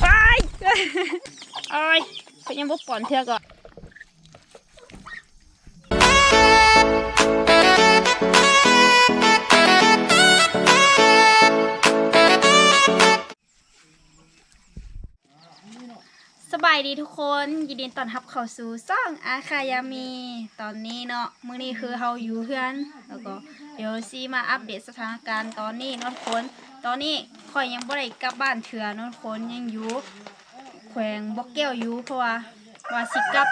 ไปเอ้ยเขายังบ่ป่อนเทือก่อนายดีทุกคนยินดีต้อนรับเข้าสู่ซ่องอาคายามีตอนนี้เนาะมื้อนี้คือเฮาอยู่เพื่อนแล้วก็เดี๋ยวซีมาอัปเดตสถานการณ์ตอนนี้เนาะทุกคนตอนนี้ข่อยยังบ่ได้กลับบ้านเถื่อเนาะทุกคนยังอยู่แขวงบ่อกแก้วอยู่เพราะว่าว่าสิกลับ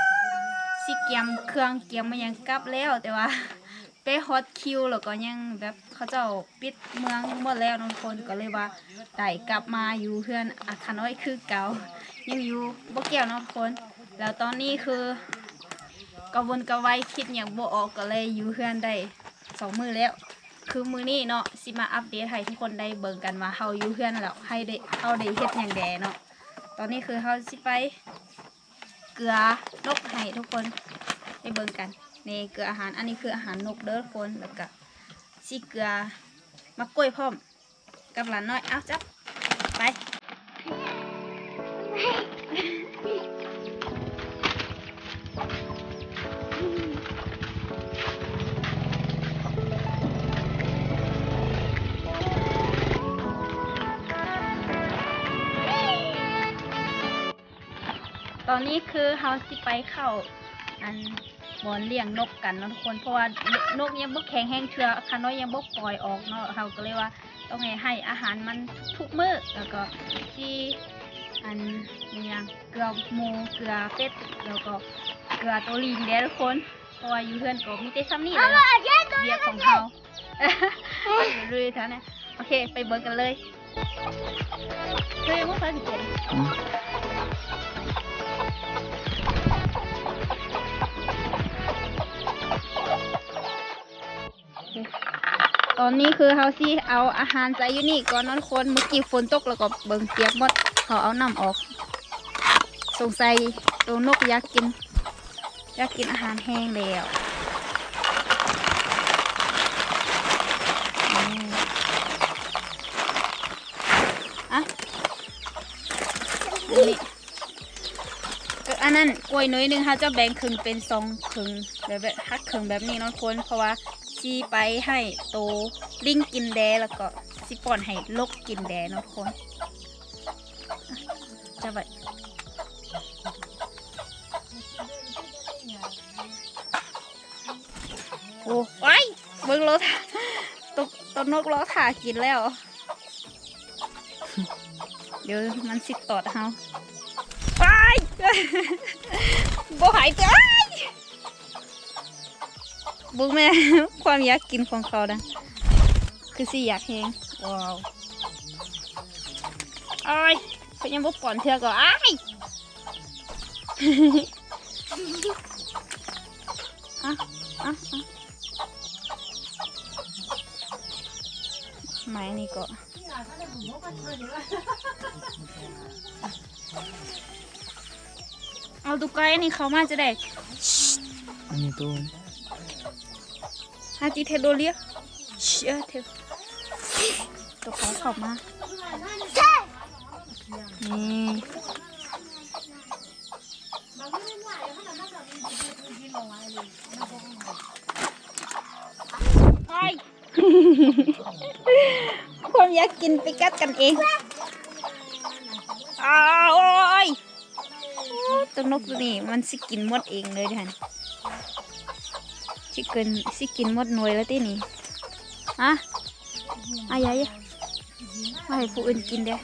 สิเกียมเครื่องเกียมมายังกลับแล้วแต่ว่าไปฮอตคิวแล้วก็ยังแบบเขาเจ้าปิดเมืองหมดแล้วเนทุกคนก็เลยว่าได้กลับมาอยู่เพื่อนอาคาน้อยคือเก่า ยังอยู่บ่เกี่ยวเนาะทุกคน แล้วตอนนี้คือกระวนกระวายคิดอย่างบ่ออกก็เลยอยู่เพื่อนได้สองมือแล้ว คือมือนี้เนาะสิมาอัปเดตให้ทุกคนได้เบิ่งกันว่าเฮาอยู่เพื่อนแล้วให้ได้เฮาได้เฮ็ดหยังแดเนาะตอนนี้คือเฮาสิไปเกลือนกให้ทุกคนได้เบิ่งกันนี่เกลืออาหารอันนี้คืออาหารนกเด้อทุกคนแล้วก็สิเกลือมะกล้วยพร้อมกับหลานน้อยเอาจับไป อนนี้คือเฮาสิไปเข้า อันบอนเลี้ยงนกกันเนาะทุกคนเพราะว่านกยังบ่แข็งแห้งเชือคันน้อยยังบ่ปล่อยออกเนาะเฮาก็เลยว่าต้องให้ให้อาหารมันทุกมื้อแล้วก็ที่อันนี่ยังเกลือหมูเกลือเป็ดแล้วก็เกลือตัวลิงเด้อทุกคนเพราะว่าอยู่เพื่อนก็มีแต่ซ้ำนี่แหละเนาะเบียของเฮาไปเรื่อยๆเท่านั้นโอเค ไปเบิ่งกันเลยเฮ้ยว่าใครสิเป็น ตอนนี้คือเฮาสิเอาอาหารใส่อยู่นี่ก่อนนอนคนเมื่อกี้ฝนตกแล้วก็เบิ่งเปียกหมดเขาเอาน้ำออก สงสัยตัวนกอยากกิน อยากกินอาหารแห้งแล้วอะนี่อันนั้นกล้วยน้อยหนึงเขาจะแบ่งครึ่งเป็นสองครึ่งแบบแบบฮักครึ่งแบบนี้นอนคนเพราะว่า ซีไปให้โตลิงกินแดแล้วก็สิป่อนให้ลกกินแดเนาะทุกคนอะจะไปโอ้ยเบิ่งรถตกตนกล้อถ่ากินแล้ว เดี๋ยวมันสิตอดเฮาไปบ่หายใจ บุ้งแม่ ความอยากกินของเขานะคือสิอยากแหงว้าวไอ้ายเขายังบุกก่อนเธอก็ไอ้ายอะอะอะไม้นี่ก็เอาตุกไก่นี่เขามาจะได้อันนี้ตัว ฮาจิเทโดเลียเชื่อเทวตัวเขาเข้ามานี่ไปความอยากกินไปกัดกันเองอ้าวโอ้ยตัวนกตัวนี้มันสิกินหมดเองเลยท่าน สิกินสิกินหมดหน่วยแล้วที่นี่ฮะอายายมาให้ผู้อื่นกินเด้อ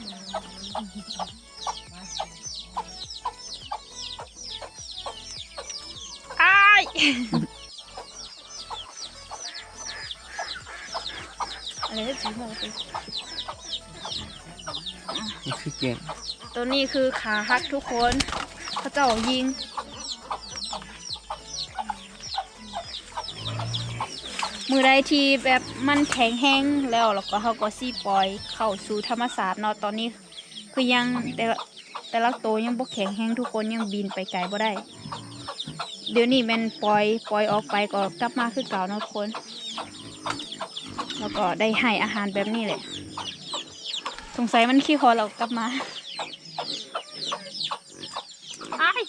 อายอะไรสีม่วงไปนี่คือเก่งตัวนี้คือขาหักทุกคนเขาเจ้ายิง มือใดที่แบบมันแข็งแห้งแล้วแล้วก็เขาก็ซีปล่อยเข้าสู่ธรรมศาสตร์เนาะตอนนี้คือยังแต่ละแต่ละตัวยังบ่แข็งแห้งทุกคนยังบินไปไกลบ่ได้ เดี๋ยวนี้มันปล่อยปล่อยออกไปก็กลับมาคือเก่าเนาะทุกคน แล้วก็ได้ให้อาหารแบบนี้เลยสงสัยมันขี้คอเรากลับมาไอ้าย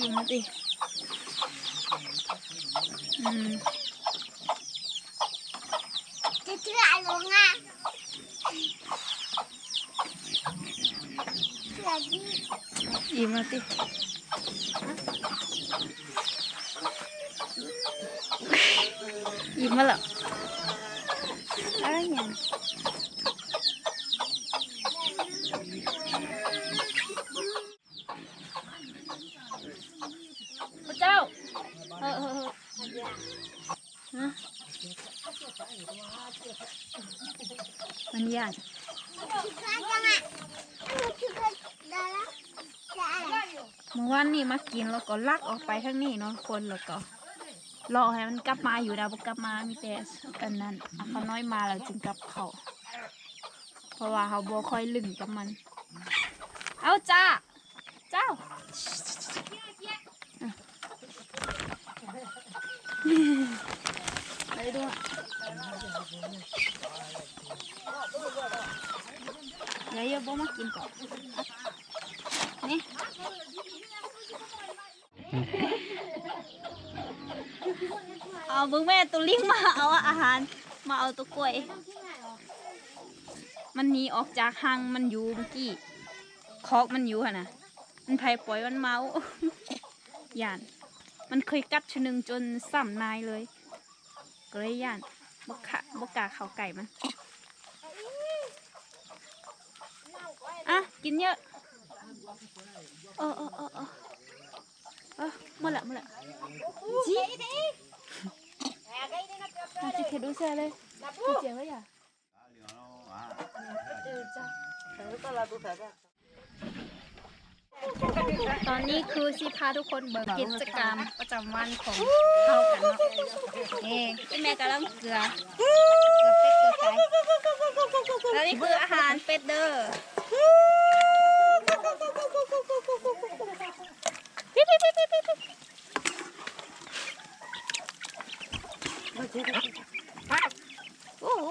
ยิงมาสิอืม จะเชื่อลงอะเชื่อดิ ยิงมาสิยิงมาแล้วอะไรอย่างพระเจ้าเออเออเออฮะมันยาก คิดว่าจังอะคิดว่าได้แล้วได้ เมื่อวานนี่มากินแล้วก็ลักออกไปทั้งนี้เนาะคนแล้วก็รอให้มันกลับมาอยู่ดาวกลับมามีแต่อันนั้นอะเขาน้อยมาแล้วจึงกลับเขาเพราะว่าเขาบ่ค่อยลึงกับมัน เอาจ้า เจ้าไปดูเดี๋ยวเยอะบ่มากินก่อน นี่เอาเบึงแม่ตัวลิงมาเอาอาหาร มาเอาตัวกล้วย มันหนีออกจากหังมันอยู่เมื่อกี้คอกมันอยู่ค่ะนะมันไผปล่อยมันเมาย่าน มันเคยกัดชนึงจนซ้ำนายเลยก็เลยย่านบกขะบกกาเขาไก่มันอะกินเยอะ เออเออเออเออเออหมดละหมดละจี Mau cek dulu saya le. Cek apa ya? ตอนนี้คือสิพาทุกคนเบิกกิจกรรมประจำวันของเขากันเนาะนี่พี่แม่กำลังเกลือเกลือเป็ดเกลือไก่แล้วนี่คืออาหารเป็ดเด้อ ปิ๊บปิ๊บปิ๊บปิ๊บปิ๊บ โอ้โห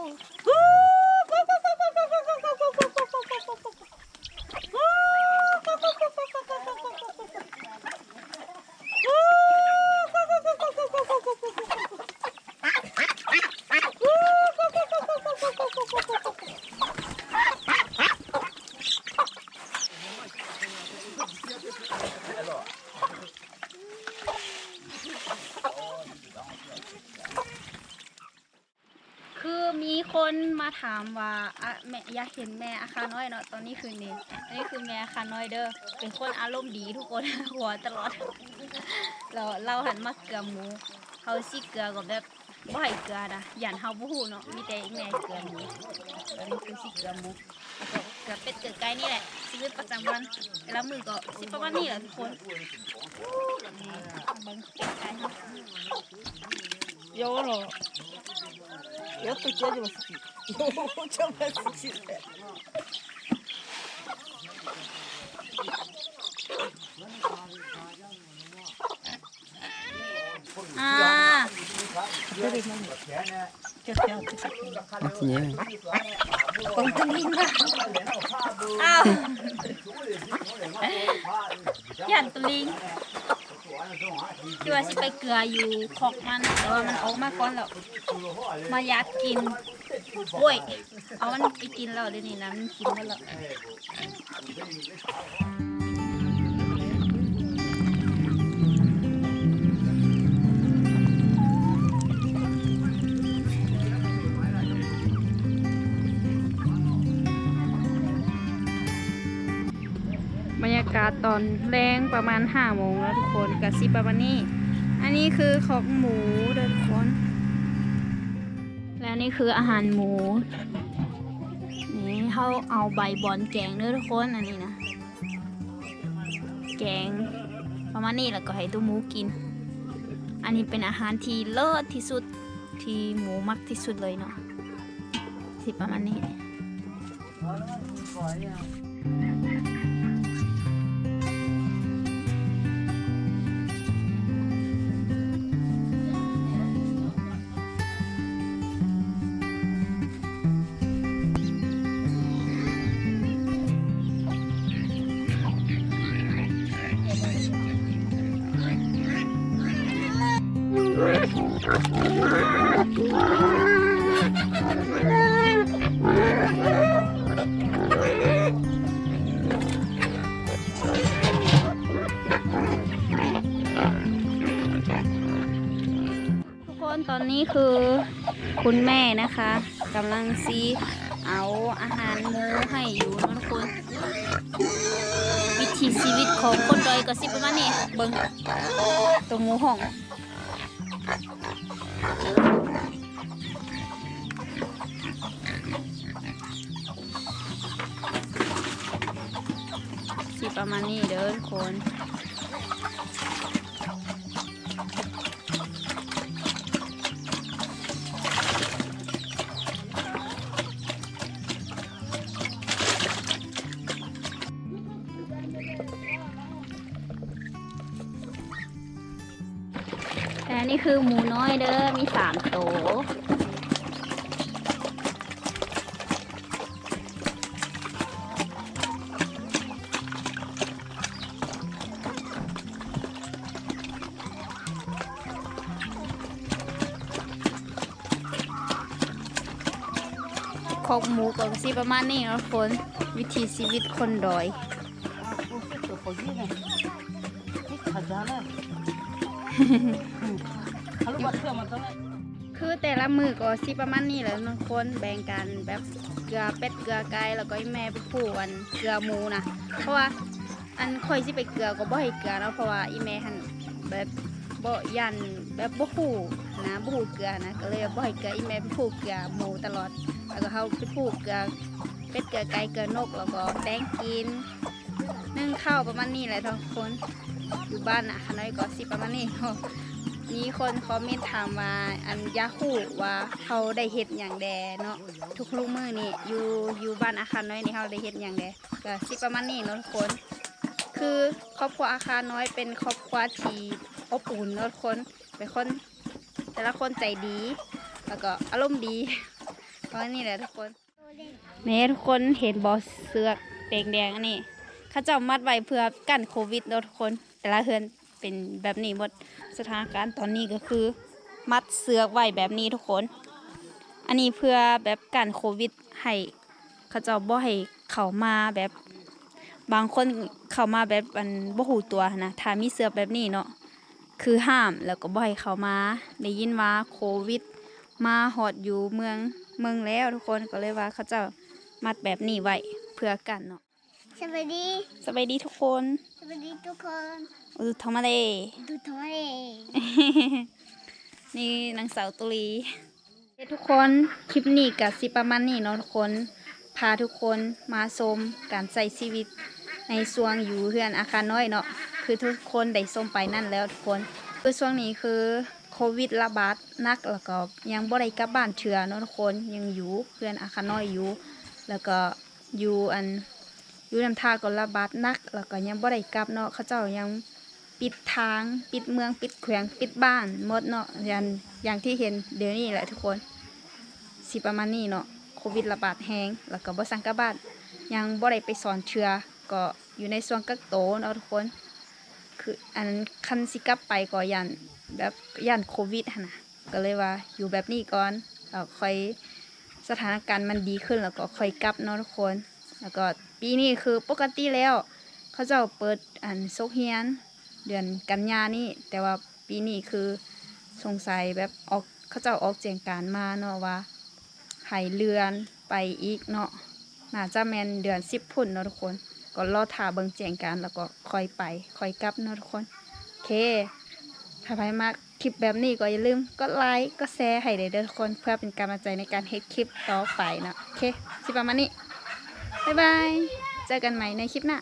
คือมีคนมามว่าอะแม่อยากเห็นแม่อาคาน้อยเนาะตอนนี้คือนี่อันนี้คือแม่อาคาน้อยเด้อเป็นคนอารมณ์ดีทุกคนหัวตลอดเราเราหันมาเกลือหมูเขาซีเกลือกับแบบบ่ให้เกลือนะหยันเฮาบ่ฮู้เนาะมีแต่แม่เกลือหมูอันนี้คือซีเกลือหมูแล้ก็เเป็ดเกลือไก่นี่แหละชีวิตประจำวันแล้วมือก็สิประมาณนี้แหละทุกคนเบิ่งไก่เฮาโยหรอ やっとき味も好き。もうちょっと好きで。Ah. Artinya. Kontengin lah. Ah. Yang teling. ที่ว่าสิไปเกลืออยู่ขอกมันแต่ว่ามันออกมาก่อนแล้วมายัดกินโอ้ยเอามันไปกินแล้วเดี๋ยวนี้นะมันกินหมดแล้วาศตอนแรงประมาณห้าโมงแล้วทุกคนกับซิประมาณนี้ อันนี้คือของหมูเด้อทุกคน และนี่คืออาหารหมู นี่เขาเอาใบบอนแกงเด้อทุกคนอันนี้นะ แกงประมาณนี้แล้วก็ให้ตัวหมูกิน อันนี้เป็นอาหารที่เลิศที่สุดที่หมูมักที่สุดเลยเนาะสิประมาณนี้ ทุกคนตอนนี้คือคุณแม่นะคะกำลังซีเอาอาหารหมูให้อยู่นะทุกคนวิถีชีวิตของคนดอยก็สิประมาณนี้เบิ่งตัวหมูห้อง สิประมาณนี้เด้อทุกคน นนี่คือหมูน้อยเด้อ มีสามโตวคอกหมูก็สิประมาณนี้เนาะทุกคนวิถีชีวิตคนดอย อยู่คือแต่ละมือก็สิประมาณนี้แหละทุกคนแบ่งกันแบบเกลือเป็ดเกลือไก่แล้วก็แม่ไปผูอันเกลือหมูนะเพราะว่าอันคอยสิไปเกลือก็บ่ให้เกลือเนาะเพราะว่าอีแม่หันแบบบ่ยันแบบบ่ผูกนะบ่ผูกเกลือนะก็เลยบ่ให้เกลืออีแม่ไปผูกเกลือหมูตลอด แล้วก็เขาไปผูกเกลือเป็ดเกลือไก่เกลือนกแล้วก็แตงกินนึ่งข้าวประมาณนี้แหละทุกคนอยู่บ้านอะน้อยก็สิประมาณนี้เนาะ มีคนคอมเมนต์ถามมาอันยาฮูว่าเขาได้เฮ็ดอย่างแดเนาะทุกลูกมือนี่อยู่อยู่บ้านอาคารน้อยนี่เขาได้เฮ็ดอย่างแดก็สิประมาณนี้เนาะทุกคน คือครอบครัวอาคารน้อยเป็นครอบครัวที่อบอุ่นเนาะทุกคนเป็นคน แต่ละคนใจดี แล้วก็อารมณ์ดีปราณนี้แหละทุกคนแม่ทุกคนเห็นบอสเสือกแดงๆอันนี้เขาจ้ามัดไว้เพื่อกันโควิดเนาะทุกคน แต่ละเฮือน เป็นแบบนี้หมดสถานการณ์ตอนนี้ก็คือ มัดเสือกไว้แบบนี้ทุกคน อันนี้เพื่อแบบกันโควิดให้เขาเจ้าบ่ให้เข้ามาแบบบางคนเข้ามาแบบอันบ่หูตัวนะถ้ามีเสือกแบบนี้เนาะคือห้ามแล้วก็บ่ให้เข้ามาได้ยินว่าโควิด มาฮอดอยู่เมืองเมืองแล้วทุกคนก็เลยว่าเขาเจ้ามัดแบบนี้ไว้เพื่อกันเนาะสวัสดีสบายดีทุกคน สวัสดีทุกคน อุทมาเลดูทำไมนี่นางสาวตุลีเฮ้ยทุกคนคลิปนี้กับสิประมาณนี้เนาะทุกคน พาทุกคนมาชมการใช้ชีวิตในช่วงอยู่เฮือนอาคารน้อยเนาะคือทุกคนได้ชมไปนั่นแล้วทุกคนคือช่วงนี้คือโควิดระบาดหนักแล้วก็ยังบ่ได้กลับบ้านเชือเนาะทุกคนยังอยู่เฮือนอาคารน้อยอยู่ แล้วก็อยู่อันอยู่น้ำท่าก็ระบาดหนัก แล้วก็ยังบ่ได้กลับเนาะเขาเจ้ายัง ปิดทาง ปิดเมือง ปิดแขวง ปิดบ้านหมดเนาะอย่างอย่างที่เห็นเดี๋ยวนี้แหละทุกคน สิประมาณนี้เนาะโควิดระบาดแหงแล้วก็บ่สังกบ้านยังบ่ได้ไปสอนเชื้อก็อยู่ในส่วนกักโตวเนาะทุกคน คืออันคันสิกลับไปก็ยันแบบยันโควิดนะก็เลยว่าอยู่แบบนี้ก่อนแล้วค่อยสถานการณ์มันดีขึ้นแล้วก็ค่อยกลับเนาะทุกคน แล้วก็ปีนี้คือปกติแล้ว เขาจ้าเปิดอันโซเฮียน เดือนกันยานี่แต่ว่าปีนี้คือสงสัยแบบออกเขาเจ้าออกแจงการมาเนาะว่าให้เลื่อนไปอีกเนาะน่าจะแมนเดือนสิบพุ่นเนาะทุกคน ก็รอถ่าเบิงแจงการแล้วก็คอยไปคอยกลับเนาะทุกคนโอเค ถ้าใครมากคลิปแบบนี้ก็อย่าลืมกดไลค์ก็แชร์ให้เด้อทุกคนเพื่อเป็นกำลังใจในการเฮ็ดคลิปต่อไปนะโอเคสิประมาณนี้บ๊ายบายเจอกันใหม่ในคลิปหน้า